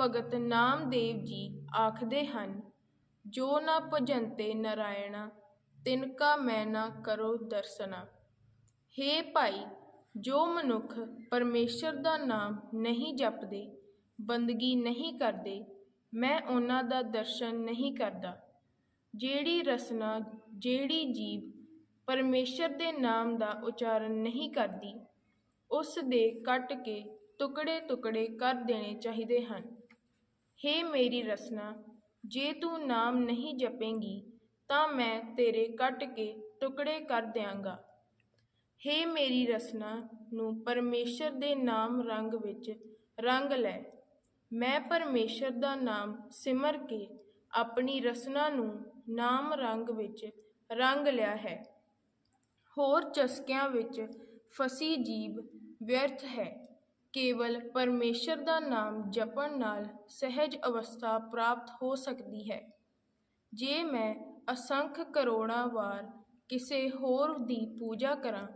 ਭਗਤ ਨਾਮਦੇਵ ਜੀ ਆਖਦੇ ਹਨ, ਜੋ ਨਾ ਭਜੰਤੇ ਨਰਾਇਣਾ, ਤਿਨ ਕਾ ਮੈਂ ਨਾ ਕਰੋ ਦਰਸਨਾ। ਹੇ ਭਾਈ, ਜੋ ਮਨੁੱਖ ਪਰਮੇਸ਼ਰ ਦਾ ਨਾਮ ਨਹੀਂ ਜਪਦੇ, ਬੰਦਗੀ ਨਹੀਂ ਕਰਦੇ, ਮੈਂ ਉਹਨਾਂ ਦਾ ਦਰਸ਼ਨ ਨਹੀਂ ਕਰਦਾ। ਜਿਹੜੀ ਰਸਨਾ, ਜਿਹੜੀ ਜੀਵ ਪਰਮੇਸ਼ਰ ਦੇ ਨਾਮ ਦਾ ਉਚਾਰਨ ਨਹੀਂ ਕਰਦੀ, ਉਸ ਦੇ ਕੱਟ ਕੇ ਟੁਕੜੇ ਟੁਕੜੇ ਕਰ ਦੇਣੇ ਚਾਹੀਦੇ ਹਨ। ਹੇ ਮੇਰੀ ਰਸਨਾ, ਜੇ ਤੂੰ ਨਾਮ ਨਹੀਂ ਜਪੇਂਗੀ, ਤਾਂ ਮੈਂ ਤੇਰੇ ਕੱਟ ਕੇ ਟੁਕੜੇ ਕਰ ਦਿਆਂਗਾ। ਹੇ ਮੇਰੀ ਰਸਨਾ, ਨੂੰ ਪਰਮੇਸ਼ਰ ਦੇ ਨਾਮ ਰੰਗ ਵਿੱਚ ਰੰਗ ਲੈ। ਮੈਂ ਪਰਮੇਸ਼ਰ ਦਾ ਨਾਮ ਸਿਮਰ ਕੇ ਆਪਣੀ ਰਸਨਾ ਨੂੰ ਨਾਮ ਰੰਗ ਵਿੱਚ ਰੰਗ ਲਿਆ ਹੈ। ਹੋਰ ਚਸਕਿਆਂ ਵਿੱਚ ਫਸੀ ਜੀਬ ਵਿਅਰਥ ਹੈ। ਕੇਵਲ ਪਰਮੇਸ਼ਰ ਦਾ ਨਾਮ ਜਪਣ ਨਾਲ ਸਹਿਜ ਅਵਸਥਾ ਪ੍ਰਾਪਤ ਹੋ ਸਕਦੀ ਹੈ। ਜੇ ਮੈਂ ਅਸੰਖ ਕਰੋੜਾਂ ਵਾਰ ਕਿਸੇ ਹੋਰ ਦੀ ਪੂਜਾ ਕਰਾਂ,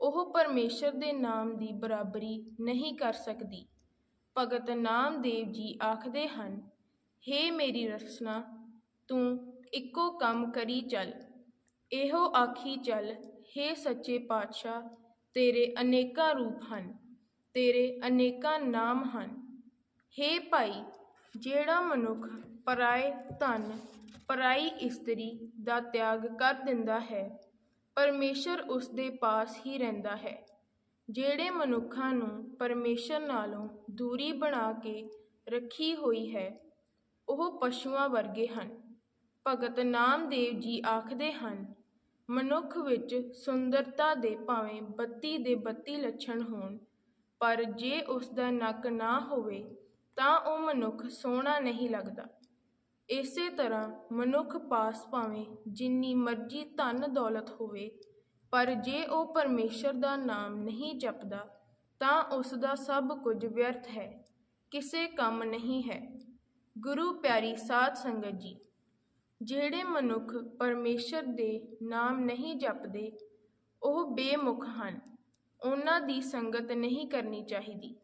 ਉਹ ਪਰਮੇਸ਼ਰ ਦੇ ਨਾਮ ਦੀ ਬਰਾਬਰੀ ਨਹੀਂ ਕਰ ਸਕਦੀ। ਭਗਤ ਨਾਮਦੇਵ ਜੀ ਆਖਦੇ ਹਨ, ਹੇ ਮੇਰੀ ਰਸਨਾ, ਤੂੰ ਇੱਕੋ ਕੰਮ ਕਰੀ ਚੱਲ। ਇਹੋ ਆਖੀ ਚੱਲ, ਹੇ ਸੱਚੇ ਪਾਤਸ਼ਾਹ, ਤੇਰੇ ਅਨੇਕਾਂ ਰੂਪ ਹਨ। ਤੇਰੇ ਅਨੇਕਾਂ ਨਾਮ ਹਨ। ਹੇ ਭਾਈ, ਜਿਹੜਾ ਮਨੁੱਖ ਪਰਾਏ ਧਨ, ਪਰਾਈ ਇਸਤਰੀ ਦਾ ਤਿਆਗ ਕਰ ਦਿੰਦਾ ਹੈ, ਪਰਮੇਸ਼ਰ ਉਸ ਦੇ ਪਾਸ ਹੀ ਰਹਿੰਦਾ ਹੈ। ਜਿਹੜੇ ਮਨੁੱਖਾਂ ਨੂੰ ਪਰਮੇਸ਼ਰ ਨਾਲੋਂ ਦੂਰੀ ਬਣਾ ਕੇ ਰੱਖੀ ਹੋਈ ਹੈ, ਉਹ ਪਸ਼ੂਆਂ ਵਰਗੇ ਹਨ। ਭਗਤ ਨਾਮਦੇਵ ਜੀ ਆਖਦੇ ਹਨ, ਮਨੁੱਖ ਵਿੱਚ ਸੁੰਦਰਤਾ ਦੇ ਭਾਵੇਂ ਬੱਤੀ ਦੇ ਬੱਤੀ ਲੱਛਣ ਹੋਣ ਪਰ ਜੇ ਉਸ ਦਾ ਨੱਕ ਨਾ ਹੋਵੇ, ਤਾਂ ਉਹ ਮਨੁੱਖ ਸੋਹਣਾ ਨਹੀਂ ਲੱਗਦਾ। ਇਸੇ ਤਰ੍ਹਾਂ ਮਨੁੱਖ ਪਾਸ ਭਾਵੇਂ ਜਿੰਨੀ ਮਰਜ਼ੀ ਧਨ ਦੌਲਤ ਹੋਵੇ, ਪਰ ਜੇ ਉਹ ਪਰਮੇਸ਼ਰ ਦਾ ਨਾਮ ਨਹੀਂ ਜਪਦਾ, ਤਾਂ ਉਸ ਦਾ ਸਭ ਕੁਝ ਵਿਅਰਥ ਹੈ, ਕਿਸੇ ਕੰਮ ਨਹੀਂ ਹੈ। ਗੁਰੂ ਪਿਆਰੀ ਸਾਧ ਸੰਗਤ ਜੀ, ਜਿਹੜੇ ਮਨੁੱਖ ਪਰਮੇਸ਼ਰ ਦੇ ਨਾਮ ਨਹੀਂ ਜਪਦੇ, ਉਹ ਬੇਮੁਖ ਹਨ। ਉਹਨਾਂ ਦੀ ਸੰਗਤ ਨਹੀਂ ਕਰਨੀ ਚਾਹੀਦੀ।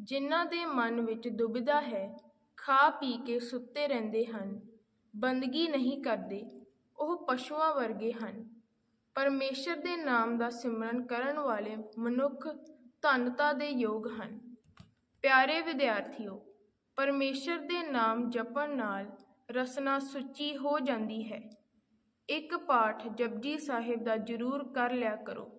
ਜਿਨ੍ਹਾਂ ਦੇ ਮਨ ਵਿੱਚ ਦੁਬਿਧਾ ਹੈ, ਖਾ ਪੀ ਕੇ ਸੁੱਤੇ ਰਹਿੰਦੇ ਹਨ, ਬੰਦਗੀ ਨਹੀਂ ਕਰਦੇ, ਉਹ ਪਸ਼ੂਆਂ ਵਰਗੇ ਹਨ। ਪਰਮੇਸ਼ਰ ਦੇ ਨਾਮ ਦਾ ਸਿਮਰਨ ਕਰਨ ਵਾਲੇ ਮਨੁੱਖ ਧੰਨਤਾ ਦੇ ਯੋਗ ਹਨ। ਪਿਆਰੇ ਵਿਦਿਆਰਥੀਓ, ਪਰਮੇਸ਼ਰ ਦੇ ਨਾਮ ਜਪਣ ਨਾਲ ਰਸਨਾ ਸੁੱਚੀ ਹੋ ਜਾਂਦੀ ਹੈ। ਇੱਕ ਪਾਠ ਜਪਜੀ ਸਾਹਿਬ ਦਾ ਜ਼ਰੂਰ ਕਰ ਲਿਆ ਕਰੋ।